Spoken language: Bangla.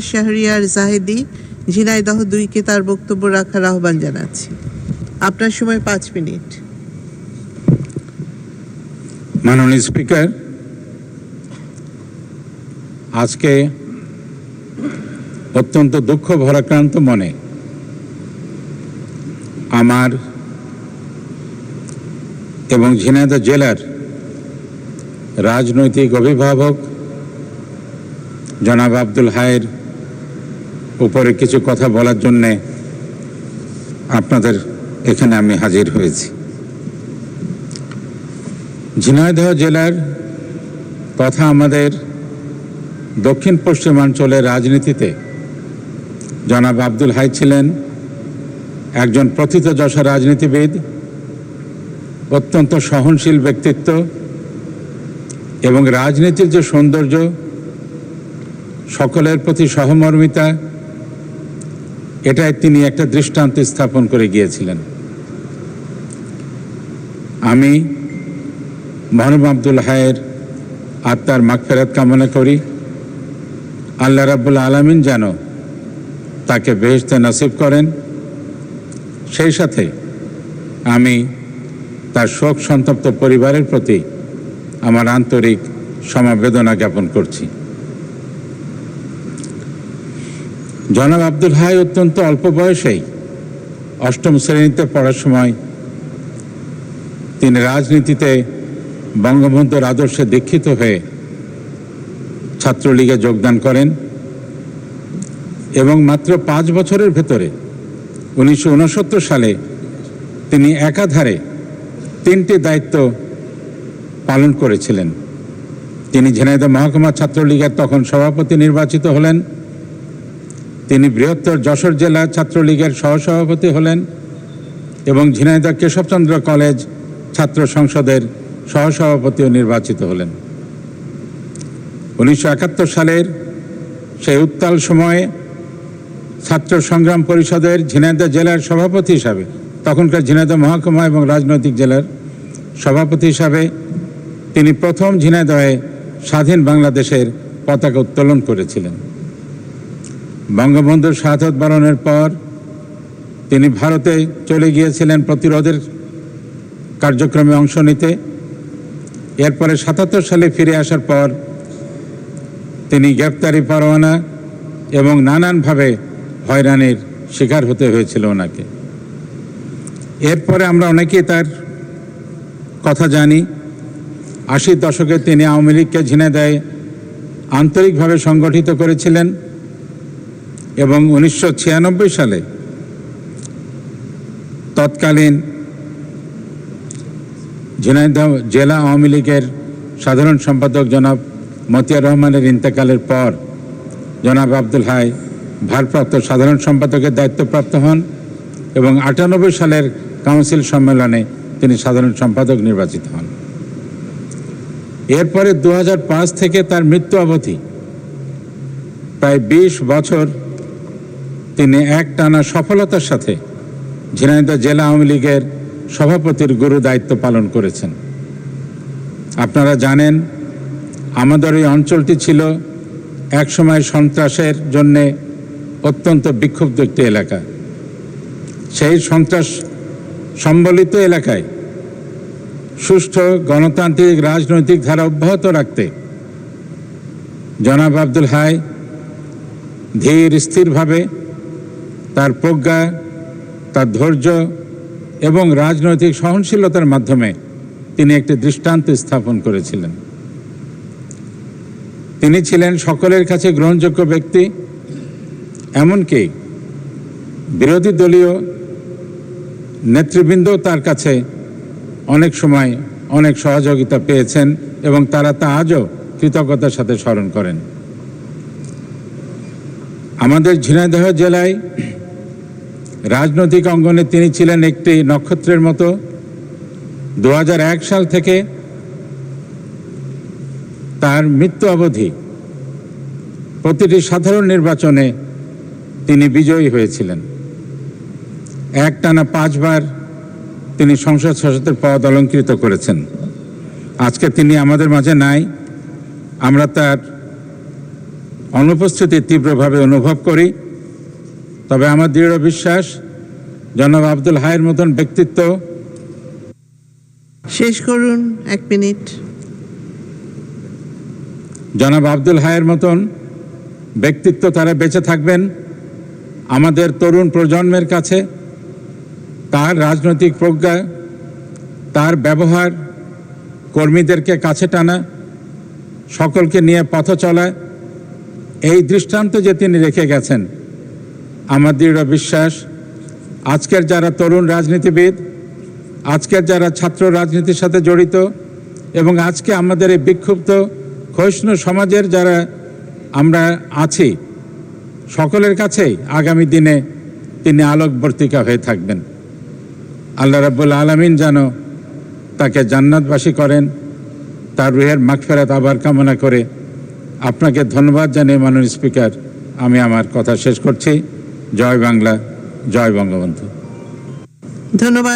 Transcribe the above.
শাহরিয়ার জাহেদি ঝিনাইদহ দুইকে তার বক্তব্য রাখার আহ্বান জানাচ্ছি। আপনার সময় পাঁচ মিনিট। মাননীয় স্পিকার, আজকে অত্যন্ত দুঃখ ভরাক্রান্ত মনে আমার এবং ঝিনাইদহ জেলার রাজনৈতিক অভিভাবক জনাব আব্দুল হায়ের উপরে কিছু কথা বলার জন্যে আপনাদের এখানে আমি হাজির হয়েছি। ঝিনাইদহ জেলার তথা আমাদের দক্ষিণ পশ্চিমাঞ্চলের রাজনীতিতে জনাব আব্দুল হাই ছিলেন একজন প্রথিতযশা রাজনীতিবিদ, অত্যন্ত সহনশীল ব্যক্তিত্ব এবং রাজনীতির যে সৌন্দর্য, সকলের প্রতি সহমর্মিতা এটাই তিনি একটা দৃষ্টান্ত স্থাপন করে গিয়েছিলেন। আমি মহানব আব্দুল হায়ের আত্মার মাগফেরাত কামনা করি। আল্লাহ রাব্বুল আলামিন যেন তাকে বেহেশতে নাসিব করেন। সেই সাথে আমি তার শোক সন্তপ্ত পরিবারের প্রতি আমার আন্তরিক সমবেদনা জ্ঞাপন করছি। জনাব আব্দুল হাই অত্যন্ত অল্প বয়সেই অষ্টম শ্রেণীতে পড়ার সময় তিনি রাজনীতিতে বঙ্গবন্ধুর আদর্শে দীক্ষিত হয়ে ছাত্রলীগে যোগদান করেন এবং মাত্র পাঁচ বছরের ভেতরে উনিশশো উনসত্তর সালে তিনি একাধারে তিনটি দায়িত্ব পালন করেছিলেন। তিনি ঝিনাইদহ মহকুমা ছাত্রলীগের তখন সভাপতি নির্বাচিত হলেন। বৃহত্তর যশোর জেলা ছাত্রলীগের সহসভাপতি হলেন এবং ঝিনাইদহ কেশবচন্দ্র কলেজ ছাত্র সংসদের সহসভাপতিও নির্বাচিত হলেন। উনিশশো একাত্তর সালের সেই উত্তাল সময়ে ছাত্র সংগ্রাম পরিষদের ঝিনাইদহ জেলার সভাপতি হিসাবে, তখনকার ঝিনাইদহ মহকুমা এবং রাজনৈতিক জেলার সভাপতি হিসাবে তিনি প্রথম ঝিনাইদহে স্বাধীন বাংলাদেশের পতাকা উত্তোলন করেছিলেন। বঙ্গবন্ধুর শাহাদত বরণের পর তিনি ভারতে চলে গিয়েছিলেন প্রতিরোধের কার্যক্রমে অংশ নিতে। এরপরে সাতাত্তর সালে ফিরে আসার পর তিনি গ্রেপ্তারি পরোয়ানা এবং নানানভাবে হয়রানির শিকার হতে হয়েছিল ওনাকে। এরপরে আমরা অনেকেই তার কথা জানি। আশির দশকে তিনি আওয়ামী লীগকে ঝিনে দেয় আন্তরিকভাবে সংগঠিত করেছিলেন। এবং উনিশশো ছিয়ানব্বই সালে তৎকালীন ঝিনাইদহ জেলা আওয়ামী লীগের সাধারণ সম্পাদক জনাব মতিয়ার রহমানের ইন্তেকালের পর জনাব আব্দুল হাই ভারপ্রাপ্ত সাধারণ সম্পাদকের দায়িত্বপ্রাপ্ত হন এবং আটানব্বই সালের কাউন্সিল সম্মেলনে তিনি সাধারণ সম্পাদক নির্বাচিত হন। এরপরে দু হাজার পাঁচ থেকে তার মৃত্যু অবধি প্রায় বিশ বছর তিনি এক টানা সফলতার সাথে ঝিনাইদহ জেলা আওয়ামী লীগের সভাপতির গুরু দায়িত্ব পালন করেছেন। আপনারা জানেন, আমাদের এই অঞ্চলটি ছিল একসময় সন্ত্রাসের জন্যে অত্যন্ত বিক্ষুব্ধ একটি এলাকা। সেই সন্ত্রাস সম্বলিত এলাকায় সুষ্ঠু গণতান্ত্রিক রাজনৈতিক ধারা অব্যাহত রাখতে জনাব আব্দুল হাই ধীর স্থিরভাবে তার প্রজ্ঞা, তার ধৈর্য এবং রাজনৈতিক সহনশীলতার মাধ্যমে তিনি একটি দৃষ্টান্ত স্থাপন করেছিলেন। তিনি ছিলেন সকলের কাছে গ্রহণযোগ্য ব্যক্তি, এমনকি বিরোধী দলীয় নেতৃবৃন্দ তার কাছে অনেক সময় অনেক সহযোগিতা পেয়েছেন এবং তারা তা আজও কৃতজ্ঞতার সাথে স্মরণ করেন। আমাদের ঝিনাইদহ জেলায় রাজনৈতিক অঙ্গনে তিনি ছিলেন একটি নক্ষত্রের মতো। দু হাজার এক সাল থেকে তার মৃত্যু অবধি প্রতিটি সাধারণ নির্বাচনে তিনি বিজয়ী হয়েছিলেন। একটানা পাঁচবার তিনি সংসদ সদস্যের পদ অলঙ্কৃত করেছেন। আজকে তিনি আমাদের মাঝে নাই। আমরা তার অনুপস্থিতি তীব্রভাবে অনুভব করি। তবে আমার দৃঢ় বিশ্বাস জনাব আব্দুল হায়ের মতন ব্যক্তিত্ব। শেষ করুন এক মিনিট। জনাব আব্দুল হায়ের মতন ব্যক্তিত্ব তারা বেঁচে থাকবেন আমাদের তরুণ প্রজন্মের কাছে। তার রাজনৈতিক প্রজ্ঞা তার ব্যবহার কর্মীদেরকে কাছে টানা সকলকে নিয়ে পথ চলা এই দৃষ্টান্ত যে তিনি রেখে গেছেন আমার দৃঢ় বিশ্বাস, আজকের যারা তরুণ রাজনীতিবিদ, আজকের যারা ছাত্র রাজনীতির সাথে জড়িত এবং আজকে আমাদের এই বিক্ষুব্ধ, ক্ষয়িষ্ণু সমাজের যারা আমরা আছি, সকলের কাছেই আগামী দিনে তিনি আলোকবর্তিকা হয়ে থাকবেন। আল্লাহ রাব্বুল আলমিন যেন তাকে জান্নাতবাসী করেন, তার রুহের মাগফেরাত আবার কামনা করে আপনাকে ধন্যবাদ জানিয়ে মাননীয় স্পিকার, আমি আমার কথা শেষ করছি। জয় বাংলা জয় বঙ্গবন্ধু। ধন্যবাদ।